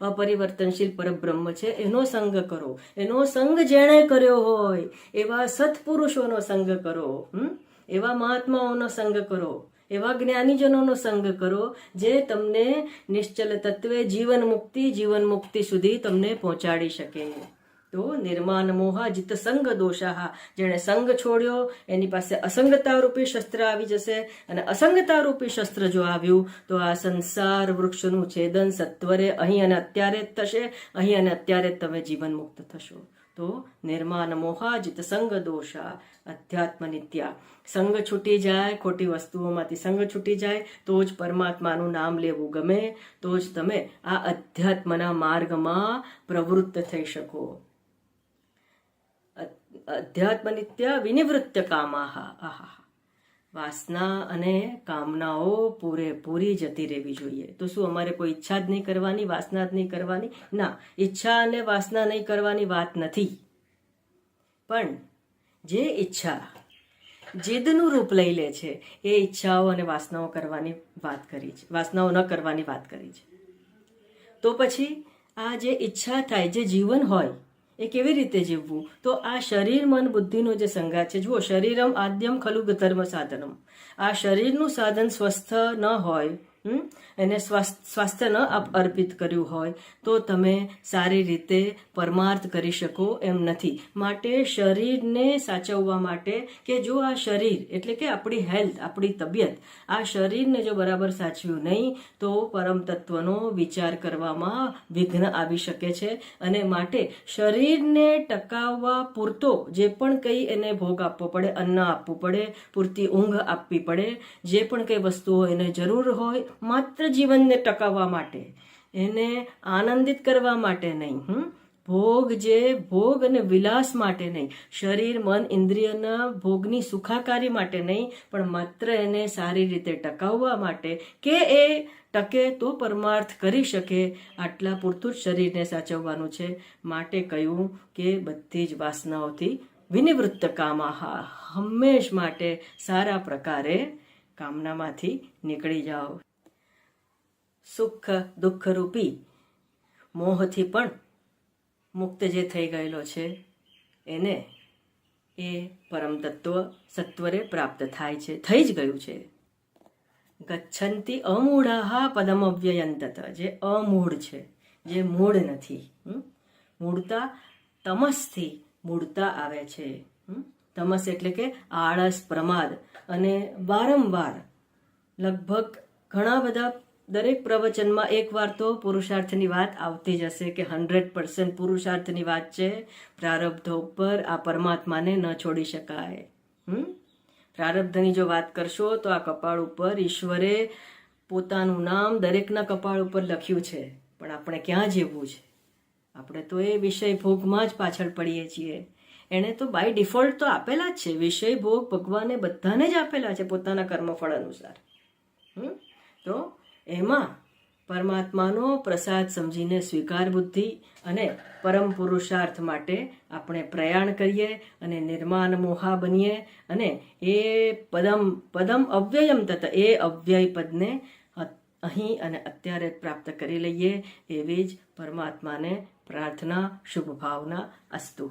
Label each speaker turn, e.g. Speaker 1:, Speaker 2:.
Speaker 1: અપરિવર્તનશીલ પરબ્રહ્મ છે, એનો સંગ કરો એનો સંગ જેણે કર્યો હોય, એવા સત્પુરુષોનો સંગ કરો? એવા મહાત્માઓનો સંગ કરો, એવા જ્ઞાનીજનોનો સંગ કરો, જે તમને નિશ્ચલ તત્વે જીવન મુક્તિ જીવન મુક્તિ સુધી તમને પહોંચાડી શકે તો નિર્માણ મોહા જીત સંગ દોષાહા જેણે સંગ છોડ્યો, એની પાસે અસંગતા રૂપી શસ્ત્ર આવી જશે. અને અસંગતા રૂપી શસ્ત્ર જો આવ્યું, તો આ સંસાર વૃક્ષનું છેદન સત્વરે અહીં અને અત્યારે જ થશે. અહીં અને અત્યારે જ તમે જીવન મુક્ત થશો. તો નિર્માણ મોહાજિત સંગ દોષા અધ્યાત્મ નિત્યા સંગ છૂટી જાય, ખોટી વસ્તુઓમાંથી સંગ છૂટી જાય, તો જ પરમાત્માનું નામ લેવું ગમે. તો જ તમે આ અધ્યાત્મના માર્ગમાં પ્રવૃત્ત થઈ શકો. અધ્યાત્મ વિનિવૃત્ય કામાહા. આહા વાસના અને કામનાઓ પૂરેપૂરી જતી રહેવી જોઈએ. તો શું અમારે કોઈ ઈચ્છા જ નહીં કરવાની, વાસના જ નહીં કરવાની? ના, ઈચ્છા અને વાસના નહીં કરવાની વાત નથી. પણ જે ઈચ્છા જીદનું રૂપ લઈ લે છે, એ ઈચ્છાઓ અને વાસનાઓ કરવાની વાત કરી છે. વાસનાઓ ન કરવાની વાત કરી છે. તો પછી આ જે ઈચ્છા થાય, જે જીવન હોય એ કેવી રીતે જીવવું? તો આ શરીર, મન, બુદ્ધિનો જે સંઘાત છે, જુઓ, શરીરમ આદ્યમ ખલુ ધર્મ સાધનમ. આ શરીરનું સાધન સ્વસ્થ ન હોય એને સ્વાસ્થ- સ્વાસ્થ્ય ન અર્પિત કર્યું હોય તો તમે સારી રીતે પરમાર્થ કરી શકો એમ નથી. માટે શરીરને સાચવવા માટે કે જો આ શરીર, એટલે કે આપણી હેલ્થ, આપણી તબિયત, આ શરીરને જો બરાબર સાચવ્યું નહીં, તો પરમ તત્વનો વિચાર કરવામાં વિઘ્ન આવી શકે છે અને માટે શરીરને ટકાવવા પૂરતો જે પણ કંઈ એને ભોગ આપવો પડે, અન્ન આપવું પડે, પૂરતી ઊંઘ આપવી પડે, જે પણ કંઈ વસ્તુઓ એને જરૂર હોય માત્ર જીવનને ટકાવવા માટે, એને આનંદિત કરવા માટે નહીં, હમ? ભોગ જે ભોગ અને વિલાસ માટે નહીં, શરીર, મન, ઇન્દ્રિયના ભોગની સુખાકારી માટે નહીં, પણ માત્ર એને સારી રીતે ટકાવવા માટે કે એ ટકે તો પરમાર્થ કરી શકે, આટલા પૂરતું જ શરીરને સાચવવાનું છે. માટે કહ્યું કે બધી જ વાસનાઓથી વિનિવૃત્ત કામાહા હંમેશ માટે સારા પ્રકારે કામનામાંથી નીકળી જાઓ. સુખ દુઃખ રૂપી મોહથી પણ મુક્ત જે થઈ ગયેલો છે, એને એ પરમ તત્વ સત્વરે પ્રાપ્ત થાય છે, થઈ જ ગયું છે. ગચ્છંતી અમૂઢા પદમ અવ્યયંતત જે અમૂઢ છે, જે મૂળ નથી? મૂળતા તમસથી મૂળતા આવે છે. તમસ એટલે કે આળસ, પ્રમાદ અને વારંવાર લગભગ ઘણા બધા દરેક પ્રવચનમાં એકવાર તો પુરુષાર્થની વાત આવતી જ હશે કે હંડ્રેડ પર્સન્ટ પુરુષાર્થની વાત છે. પ્રારબ્ધ ઉપર આ પરમાત્માને ન છોડી શકાય. હમ? પ્રારબ્ધની જો વાત કરશો તો આ કપાળ ઉપર ઈશ્વરે પોતાનું નામ દરેકના કપાળ ઉપર લખ્યું છે. પણ આપણે ક્યાં જીવવું છે? આપણે તો એ વિષય ભોગમાં જ પાછળ પડીએ છીએ. એણે તો બાય ડિફોલ્ટ તો આપેલા જ છે. વિષય ભોગ ભગવાને બધાને જ આપેલા છે પોતાના કર્મફળ અનુસાર. હમ? તો એમાં પરમાત્માનો પ્રસાદ સમજીને સ્વીકાર બુદ્ધિ અને પરમ પુરુષાર્થ માટે આપણે પ્રયાણ કરીએ અને નિર્માણ મોહા બનીએ અને એ પદમ પદમ અવ્યયમ તથા એ અવ્યય પદને અહીં અને અત્યારે પ્રાપ્ત કરી લઈએ એવી જ પરમાત્માને પ્રાર્થના શુભ ભાવના અસ્તુ.